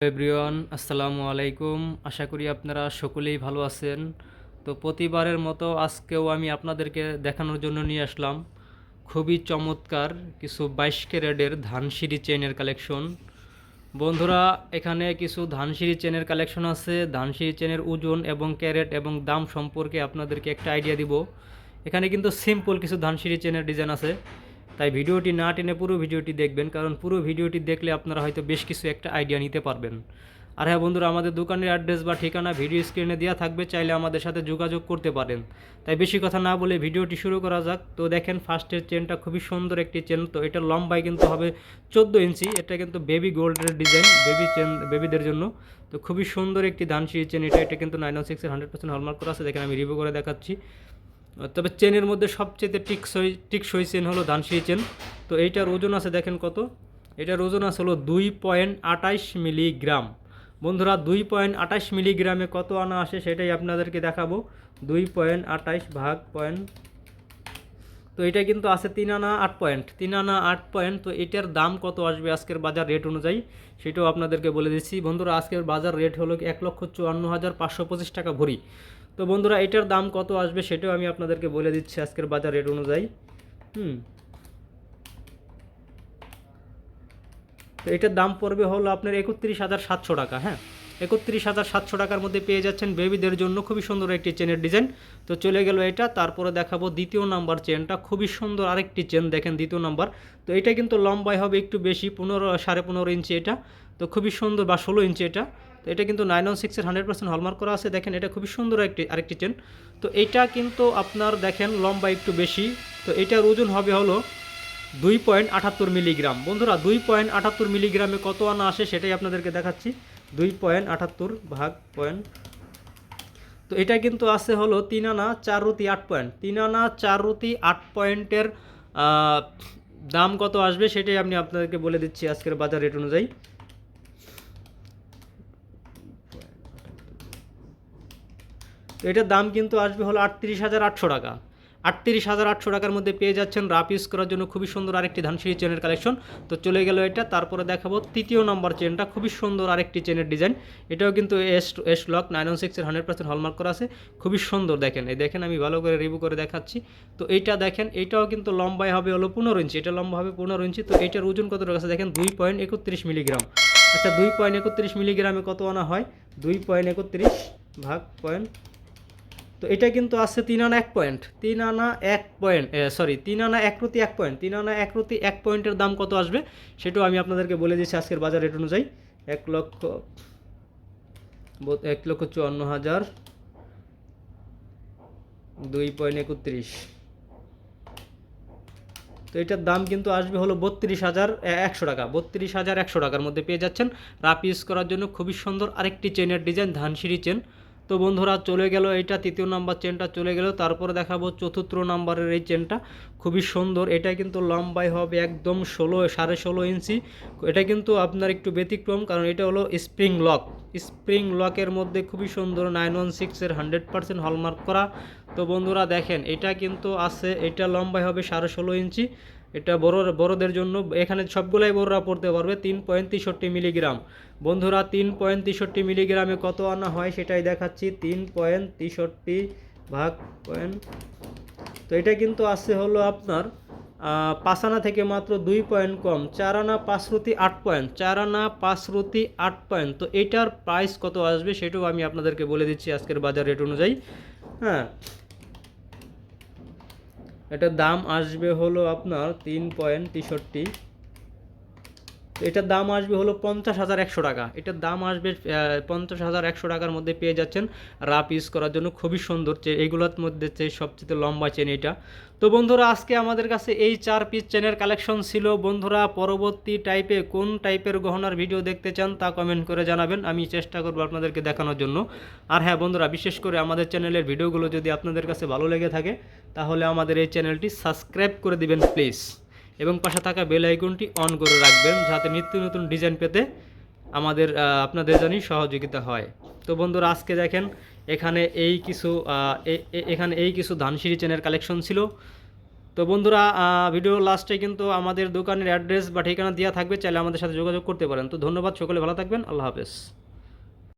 Everyone, আসসালামু আলাইকুম। আশা করি আপনারা সকলেই ভালো আছেন। তো প্রতিবারের মতো আজকেও আমি আপনাদেরকে দেখানোর জন্য নিয়ে আসলাম। খুবই চমৎকার কিছু বাইশ ক্যারেটের ধানসিঁড়ি চেনের কালেকশন। বন্ধুরা, এখানে কিছু ধানসিঁড়ি চেনের কালেকশন আছে। ধানসিঁড়ি চেনের ওজন এবং ক্যারেট এবং দাম সম্পর্কে আপনাদেরকে একটা আইডিয়া দিব। এখানে কিন্তু সিম্পল কিছু ধানসিঁড়ি চেনের ডিজাইন আছে। তাই ভিডিওটি না টেনে পুরো ভিডিওটি দেখবেন, কারণ পুরো ভিডিওটি দেখলে আপনারা হয়তো বেশ কিছু একটা আইডিয়া নিতে পারবেন। আর হ্যাঁ বন্ধুরা, আমাদের দোকানের অ্যাড্রেস বা ঠিকানা ভিডিও স্ক্রিনে দেওয়া থাকবে, চাইলে আমাদের সাথে যোগাযোগ করতে পারেন। তাই বেশি কথা না বলে ভিডিওটি শুরু করা যাক। তো দেখেন, ফার্স্টের চেনটা খুবই সুন্দর একটি চেন, তো এটা লম্বায় কিন্তু হবে চোদ্দ ইঞ্চি। এটা কিন্তু বেবি গোল্ডের ডিজাইন, বেবি চেন, বেবিদের জন্য। তো খুবই সুন্দর একটি ধানসিঁড়ি চেন, এটা এটা কিন্তু নাইন সিক্সের হান্ড্রেড পার্সেন্ট হলমার্ক করা আছে। দেখেন, আমি রিভিউ করে দেখাচ্ছি। তবে চেনের মধ্যে সবচেয়ে টিকসই টিকসই চেন হলো ধানসিঁড়ি চেন। তো এইটার ওজন আছে, দেখেন কত। এটার ওজন আছে হলো দুই পয়েন্ট আটাইশ মিলিগ্রাম। বন্ধুরা, দুই পয়েন্ট আটাইশ মিলিগ্রামে কত আনা আসে সেটাই আপনাদেরকে দেখাবো। দুই পয়েন্ট আটাইশ ভাগ পয়েন্ট। তো এটা কিন্তু আছে তিন আনা আট পয়েন্ট। তিন আনা আট পয়েন্ট, তো এটার দাম কত আসবে আজকের বাজার রেট অনুযায়ী, সেটাও আপনাদেরকে বলে দিচ্ছি। বন্ধুরা, আজকের বাজার রেট হলো এক লক্ষ চুয়ান্ন হাজার পাঁচশো পঁচিশ টাকা ভরি। তো বন্ধুরা, এটার দাম কত আসবে সেটাও আমি আপনাদেরকে বলে দিচ্ছি আজকের বাজার রেট অনুযায়ী। হুম। তো এটার দাম পড়বে হলো আপনার একত্রিশ হাজার সাতশো টাকা হ্যাঁ। একত্রিশ হাজার সাতশো টাকার মধ্যে পেয়ে যাচ্ছেন বেবিদের জন্য খুবই সুন্দর একটি চেনের ডিজাইন। তো চলে গেল এটা, তারপরে দেখাবো দ্বিতীয় নাম্বার চেনটা, খুবই সুন্দর আরেকটি চেন, দেখেন দ্বিতীয় নাম্বার। তো এটা কিন্তু লম্বায় হবে একটু বেশি, পনেরো সাড়ে পনেরো ইঞ্চি এটা, তো খুবই সুন্দর বা ষোলো ইঞ্চি এটা। এটা কিন্তু নাইন ওয়ান সিক্সের হান্ড্রেড পার্সেন্ট হলমার্ক করা আছে। দেখেন, এটা খুবই সুন্দর একটি, আরেকটি চেন তো এটা কিন্তু আপনার দেখেন, লম্বা একটু বেশি। তো এটার ওজন হবে হলো দুই পয়েন্ট আটাত্তর মিলিগ্রাম। বন্ধুরা, দুই পয়েন্ট আটাত্তর মিলিগ্রামে কত আনা আসে সেটাই আপনাদেরকে দেখাচ্ছি। দুই পয়েন্ট আটাত্তর ভাগ পয়েন্ট। তো এটা কিন্তু আছে হলো তিন আনা চার রুতি আট পয়েন্ট। তিন আনা চার রুতি আট পয়েন্টের দাম কত আসবে সেটাই আমি আপনাদেরকে বলে দিচ্ছি আজকের বাজার রেট অনুযায়ী। তো এটার দাম কিন্তু আসবে হলো আটত্রিশ হাজার আটশো টাকা। আটত্রিশ হাজার আটশো টাকার মধ্যে পেয়ে যাচ্ছেন রাপ ইউজ করার জন্য খুবই সুন্দর আরেকটি ধানসিঁড়ি চেনের কালেকশন। তো চলে গেল এটা, তারপরে দেখাবো তৃতীয় নম্বর চেনটা, খুবই সুন্দর আরেকটি চেনের ডিজাইন। এটাও কিন্তু S S lock nine one সিক্সের হান্ড্রেড পার্সেন্ট হলমার্ক করা আছে। খুবই সুন্দর দেখেন, এই দেখেন আমি ভালো করে রিভিউ করে দেখাচ্ছি। তো এইটা দেখেন, এইটাও কিন্তু লম্বায় হবে হলো পনেরো ইঞ্চি, এটা লম্বা হবে পনেরো ইঞ্চি। তো এইটার ওজন কত আছে দেখেন, দুই পয়েন্ট একত্রিশ মিলিগ্রাম। আচ্ছা দুই পয়েন্ট একত্রিশ মিলিগ্রামে কত আনা হয়? দুই পয়েন্ট একত্রিশ ভাগ পয়েন্ট তো এটা কিন্তু আছে তিন আনা এক পয়েন্ট তিন আনা এক পয়েন্ট সরি তিন আনা এক প্রতি এক পয়েন্ট তিন আনা এক প্রতি এক পয়েন্টের দাম কত আসবে সেটাও আমি আপনাদেরকে বলে দিচ্ছি আজকের বাজার রেট অনুযায়ী। এক লক্ষ এক লক্ষ চুয়ান্ন হাজার দুই পয়েন্ট একত্রিশ। তো এটার দাম কিন্তু আসবে হলো বত্রিশ হাজার একশো টাকা। বত্রিশ হাজার একশো টাকার মধ্যে পেয়ে যাচ্ছেন। রাপ ইউজ করার জন্য খুবই সুন্দর আরেকটি চেনের ডিজাইন ধানসিঁড়ি চেন তো বন্ধুরা চলে গেল এটা, তৃতীয় নাম্বার চেনটা চলে গেল। তারপরে দেখাবো চতুর্থ নাম্বারের এই চেনটা খুবই সুন্দর। এটা কিন্তু লম্বাই হবে একদম ষোলো, সাড়ে ষোলো ইঞ্চি। এটা কিন্তু আপনার একটু ব্যতিক্রম, কারণ এটা হলো স্প্রিং লক স্প্রিং লকের মধ্যে খুবই সুন্দর নাইন ওয়ান সিক্সের হান্ড্রেড পার্সেন্ট হলমার্ক করা। তো বন্ধুরা দেখেন, এটা কিন্তু আছে, এটা লম্বাই হবে সাড়ে ষোলো ইঞ্চি। এটা বড় বড়দের জন্য এখানে সবগুলাই বড়রা পড়তে পারবে, তিন পয়েন্ট তেষট্টি মিলিগ্রাম। বন্ধুরা, তিন পয়েন্ট তেষট্টি মিলিগ্রামে কত আনা হয় সেটাই দেখাচ্ছি, তিন পয়েন্ট তেষট্টি ভাগ পয়েন্ট। তো এটা কিন্তু আছে হলো আপনার পাঁচ আনা থেকে মাত্র দুই পয়েন্ট কম, চার আনা পাঁচ রুতি আট পয়েন্ট, চার আনা পাঁচ রুতি আট পয়েন্ট। তো এটার প্রাইস কত আসবে সেটাও আমি আপনাদেরকে বলে দিচ্ছি আজকের বাজার রেট অনুযায়ী। হ্যাঁ এটার দাম আসবে হলো আপনার তিন পয়েন্ট তেষট্টি। তো এটার দাম আসবে হলো পঞ্চাশ হাজার একশো টাকা। এটার দাম আসবে পঞ্চাশ হাজার একশো টাকার মধ্যে পেয়ে যাচ্ছেন রাপ ইউজ করার জন্য। খুবই সুন্দর এইগুলোর মধ্যে চেয়ে সবচেয়ে লম্বা চেন এটা। তো বন্ধুরা, আজকে আমাদের কাছে এই চার পিস চেনের কালেকশন ছিল। বন্ধুরা, পরবর্তী টাইপে কোন টাইপের গহনার ভিডিও দেখতে চান তা কমেন্ট করে জানাবেন। আমি চেষ্টা করব আপনাদেরকে দেখানোর জন্য। আর হ্যাঁ বন্ধুরা, বিশেষ করে আমাদের চ্যানেলের ভিডিওগুলো যদি আপনাদের কাছে ভালো লেগে থাকে, তাহলে আমাদের এই চ্যানেলটি সাবস্ক্রাইব করে দিবেন প্লিজ এবং পাশে থাকা বেল আইকনটি অন করে রাখবেন যাতে নিত্য নতুন ডিজাইন পেতে আমাদের আপনাদের জানি সহযোগিতা হয়। তো বন্ধুরা, আজকে দেখেন এখানে এই কিছু এখানে এই কিছু ধানসিঁড়ি চেনের কালেকশন ছিল। তো বন্ধুরা ভিডিও লাস্টে কিন্তু আমাদের দোকানের অ্যাড্রেস বা ঠিকানা দেওয়া থাকবে, চাইলে আমাদের সাথে যোগাযোগ করতে পারেন। তো ধন্যবাদ, সকলে ভালো থাকবেন, আল্লাহ হাফেজ।